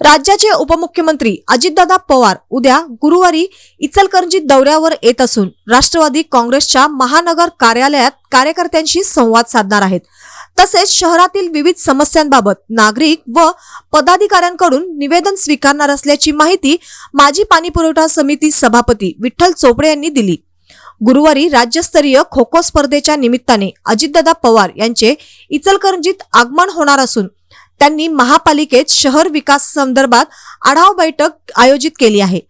राज्याचे उपमुख्यमंत्री अजितदादा पवार उद्या गुरुवारी इचलकरंजी दौऱ्यावर येत असून राष्ट्रवादी काँग्रेसच्या महानगर कार्यालयात कार्यकर्त्यांशी संवाद साधणार आहेत. तसेच शहरातील विविध समस्यांबाबत नागरिक व पदाधिकाऱ्यांकडून निवेदन स्वीकारणार असल्याची माहिती माजी पाणीपुरवठा समिती सभापती विठ्ठल चोपडे यांनी दिली. गुरुवारी राज्यस्तरीय खो खो स्पर्धेच्या निमित्ताने अजितदादा पवार यांचे इचलकरंजीत आगमन होणार असून त्यांनी महापालिकेत शहर विकास संदर्भात आढावा बैठक आयोजित केली आहे.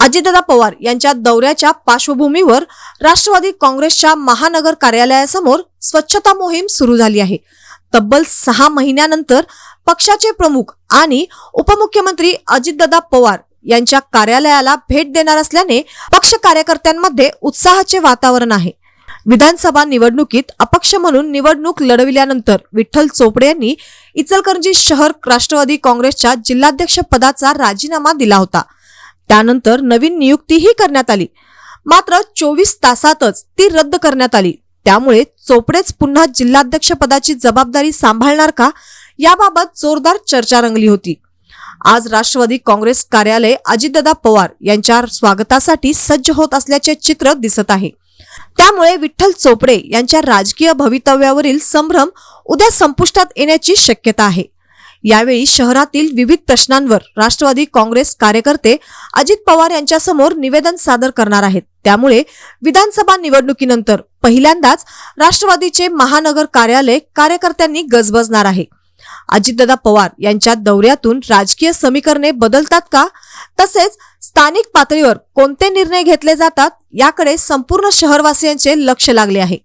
अजितदादा पवार यांच्या दौऱ्याच्या पार्श्वभूमीवर राष्ट्रवादी काँग्रेसच्या महानगर कार्यालयासमोर स्वच्छता मोहीम सुरू झाली आहे. तब्बल सहा महिन्यानंतर पक्षाचे प्रमुख आणि उपमुख्यमंत्री अजितदादा पवार यांच्या कार्यालयाला भेट देणार असल्याने पक्ष कार्यकर्त्यांमध्ये उत्साहाचे वातावरण आहे. विधानसभा निवडणुकीत अपक्ष म्हणून निवडणूक लढविल्यानंतर विठ्ठल चोपडे यांनी इचलकरंजी शहर राष्ट्रवादी काँग्रेसच्या जिल्हाध्यक्ष पदाचा राजीनामा दिला होता. त्यानंतर नवीन नियुक्तीही करण्यात आली. मात्र चोवीस तासातच ती रद्द करण्यात आली. त्यामुळे चोपडेच पुन्हा जिल्हाध्यक्ष पदाची जबाबदारी सांभाळणार का? याबाबत जोरदार चर्चा रंगली होती. आज राष्ट्रवादी काँग्रेस कार्यालय अजितदादा पवार यांच्या स्वागतासाठी सज्ज होत असल्याचे चित्र दिसत आहे. त्यामुळे विठ्ठल चोपडे यांच्या राजकीय भवितव्यावरील संभ्रम उद्या संपुष्टात येण्याची शक्यता आहे. यावेळी शहरातील विविध प्रश्नांवर राष्ट्रवादी काँग्रेस कार्यकर्ते अजित पवार यांच्यासमोर निवेदन सादर करणार आहेत. त्यामुळे विधानसभा निवडणुकीनंतर पहिल्यांदाच राष्ट्रवादीचे महानगर कार्यालय कार्यकर्त्यांनी गजबजणार आहे. अजितदादा पवार यांच्या दौऱ्यातून राजकीय समीकरणे बदलतात का? तसेच स्थानिक पातळीवर कोणते निर्णय घेतले जातात याकडे संपूर्ण शहरवासियांचे लक्ष लागले आहे.